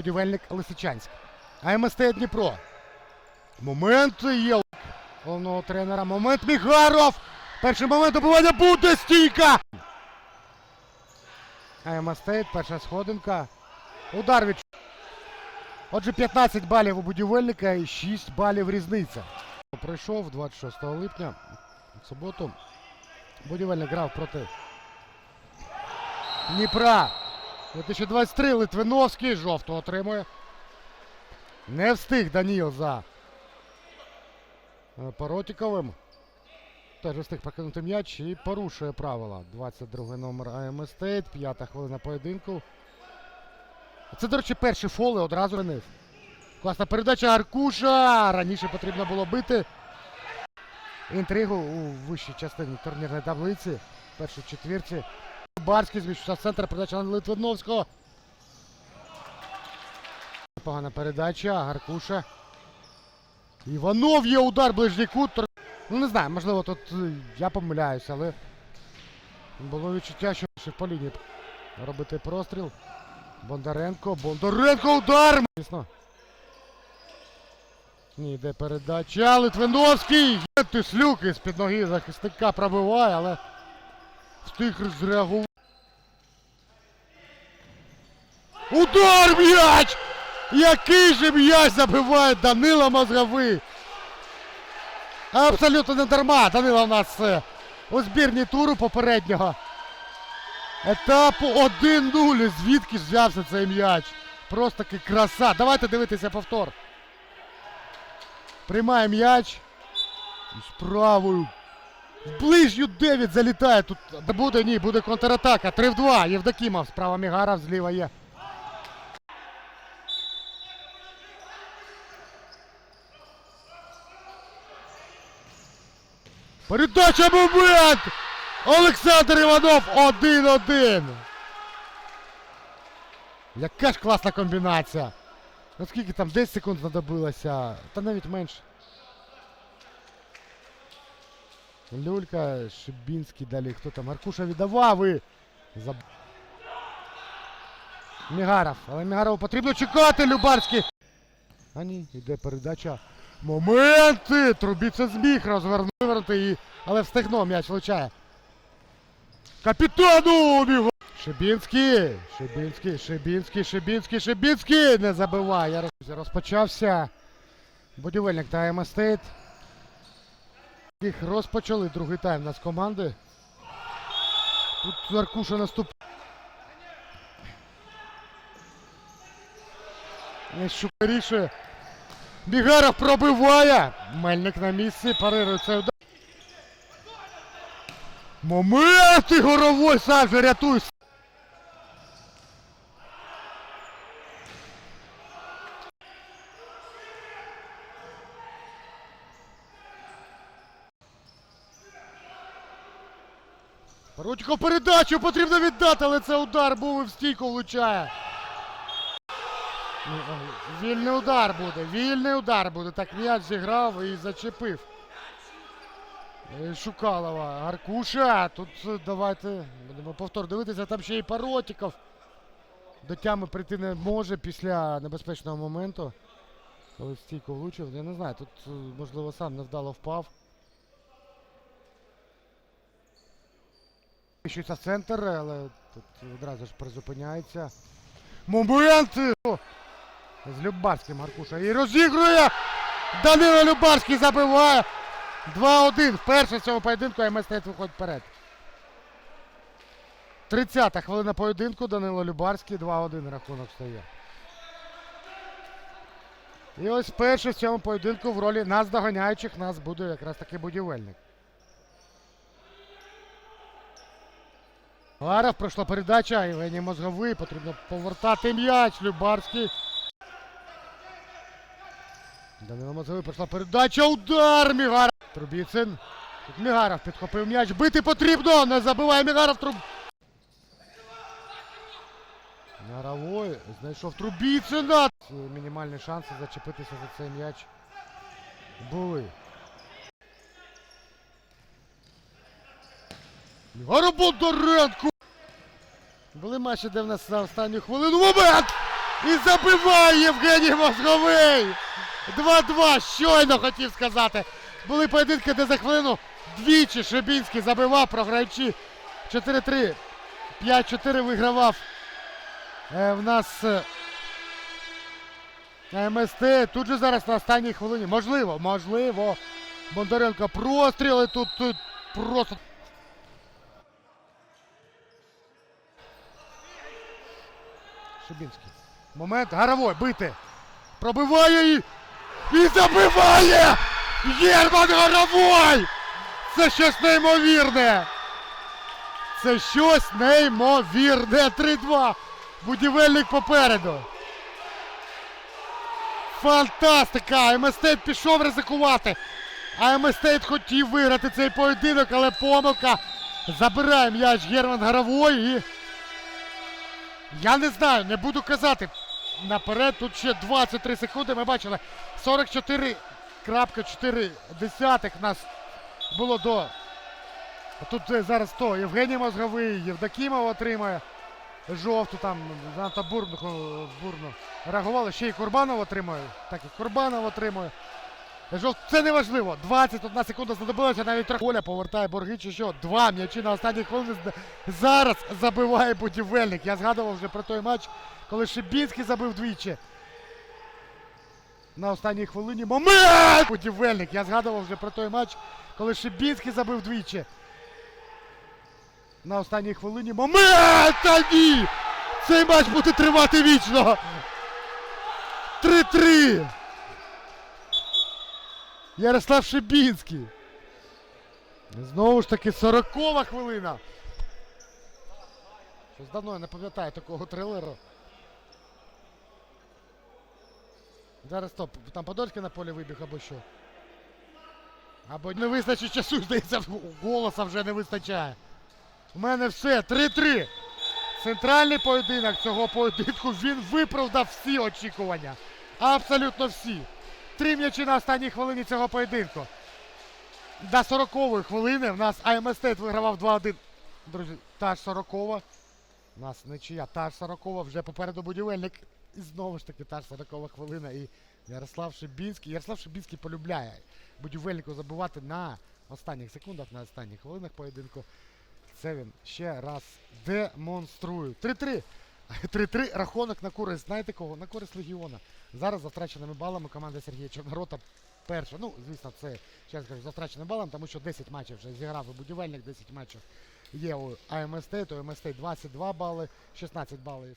будівельник Лисичанськ. АМСТ Дніпро. Момент є головного тренера. Момент Мігаров. Перший момент добивання буде стійка. АМСТ, перша сходинка. Удар від. Отже, 15 балів у будівельника і 6 балів різниця. Пройшов 26 липня. В суботу. Будівельник грав проти Дніпра. 2023 Литвиновський жовту отримує. Не встиг Даніл за е, Паротіковим. Теж встиг покинути м'яч і порушує правила. 22 номер АМ Стейт, п'ята хвилина поєдинку. Це, до речі, перший фол і одразу винив. Класна передача Аркуша. Раніше потрібно було бити. Інтригу у вищій частині турнірної таблиці. Першій четвірці. Барський зміщився в центр. Передача на Литвиновського. Погана передача. Гаркуша. Іванов є удар ближній кут. Ну не знаю, можливо, тут е, я помиляюся, але було відчуття, що по лінії робити простріл. Бондаренко. Бондаренко удар! Звісно. Ні, йде передача. Литвиновський! Є Тислюк з-під ноги захисника пробиває, але встиг зреагувати. Удар м'яч! Який же м'яч забиває Данила Мозговий! Абсолютно не дарма. Данила у нас е, у збірні туру попереднього. Етапу 1-0. Звідки ж взявся цей м'яч? Просто таки краса. Давайте дивитися повтор. Приймає м'яч. З правою. В ближню 9 залітає. Тут буде ні, буде контратака. 3 в 2. Євдокімов. Справа Мігаров, зліва є. Передача момент! Олександр Іванов 1-1. Яка ж класна комбінація. Ну скільки там 10 секунд знадобилося, та навіть менше. Люлька, Шибінський, далі хто там? Аркуша віддавав і... Заб... Мігаров. Але Мігарову потрібно чекати, Любарський. А ні, йде передача. Моменти! Трубіце зміг розвернути і... Але встигнув, м'яч влучає. Капітану! Міго... Шибінський! Шибінський, Шибінський, Шибінський, Шибінський! Не забиває. Розпочався будівельник Тайм Естейт. Їх розпочали другий тайм нас команди. Тут Аркуша наступ. Щука рішує. Бігаров пробиває. Мельник на місці, парирує цей удар. Моменти горовой сам же рятуй. Парутіков передачу потрібно віддати, але це удар був і в стійку влучає. Вільний удар буде, вільний удар буде. Так м'яч зіграв і зачепив. Е, Шукалова, Аркуша. Тут е, давайте будемо повтор дивитися. Там ще і Паротіков. До тями прийти не може після небезпечного моменту. Коли в стійку влучив. Я не знаю, тут е, можливо сам невдало впав. Пишується центр, але тут одразу ж призупиняється. Момент! З Любарським Аркуша. І розігрує! Данило Любарський забиває! 2-1. Вперше в цьому поєдинку МСТ виходить вперед. 30-та хвилина поєдинку. Данило Любарський. 2-1 рахунок стає. І ось перший в цьому поєдинку в ролі нас доганяючих нас буде якраз таки будівельник. Гаров пройшла передача. Євгеній Мозговий. Потрібно повертати м'яч. Любарський. Данило Мозговий пройшла передача. Удар! Мігаров. Трубіцин. Тут Мігаров підхопив м'яч. Бити потрібно. Не забиває Мігаров. Труб... Яровой знайшов Трубіцина. Ці Мінімальні шанси зачепитися за цей м'яч були. Мігаров Бондаренко. Були матчі, де в нас за останню хвилину момент! І забиває Євгеній Мозговий! 2-2, щойно хотів сказати. Були поєдинки, де за хвилину двічі Шебінський забивав, програючи 4-3. 5-4 вигравав. Е, в нас е, МСТ. Тут же зараз на останній хвилині. Можливо, можливо. Бондаренко простріли тут, тут просто. Шибінський. Момент. Горовой, бити. Пробиває і. І забиває! Єрман Горовой! Це щось неймовірне! Це щось неймовірне. 3-2. Будівельник попереду. Фантастика! МСТейт пішов ризикувати. А МСТейт хотів виграти цей поєдинок, але помилка. Забирає м'яч Герман Горовой і. Я не знаю, не буду казати. Наперед тут ще 23 секунди. Ми бачили 44,4 десятих нас було до. Тут е, зараз то Євгеній Мозговий, Євдокімов отримає жовту там занадто бурно, бурно реагували. Ще й Курбанов отримує. Так і Курбанов отримує. Це не важливо. 21 секунда знадобилася, навіть трохи. Оля повертає борги чи що. Два м'ячі на останній хвилині. Зараз забиває будівельник. Я згадував вже про той матч, коли Шибінський забив двічі. На останній хвилині. Момент! Будівельник. Я згадував вже про той матч, коли Шибінський забив двічі. На останній хвилині. Момент! Та ні! Цей матч буде тривати вічно! 3-3! Ярослав Шибінський. Знову ж таки, 40 хвилина. Щось давно я не пам'ятаю такого трилеру. Зараз стоп, там Подольський на полі вибіг або що. Або не вистачить часу, здається, голоса вже не вистачає. У мене все, 3-3. Центральний поєдинок цього поєдинку він виправдав всі очікування. Абсолютно всі. Три м'ячі на останній хвилині цього поєдинку. До 40-ї хвилини в нас Стейт вигравав 2-1. Друзі, та ж 40-ва. У нас нічия, та ж 40-ва, вже попереду будівельник. І знову ж таки та ж 40-ва хвилина. І Ярослав Шибінський. Ярослав Шибінський полюбляє будівельнику забивати на останніх секундах, на останніх хвилинах поєдинку. Це він ще раз демонструє. 3-3. 3-3 рахунок на користь. Знаєте кого? На користь Легіона. Зараз за втраченими балами команда Сергія Чорнорота перша. Ну, звісно, це ще раз кажу, за втраченим балом, тому що 10 матчів вже зіграв і будівельник, 10 матчів є у АМСТ, то МСТ 22 бали, 16 балів.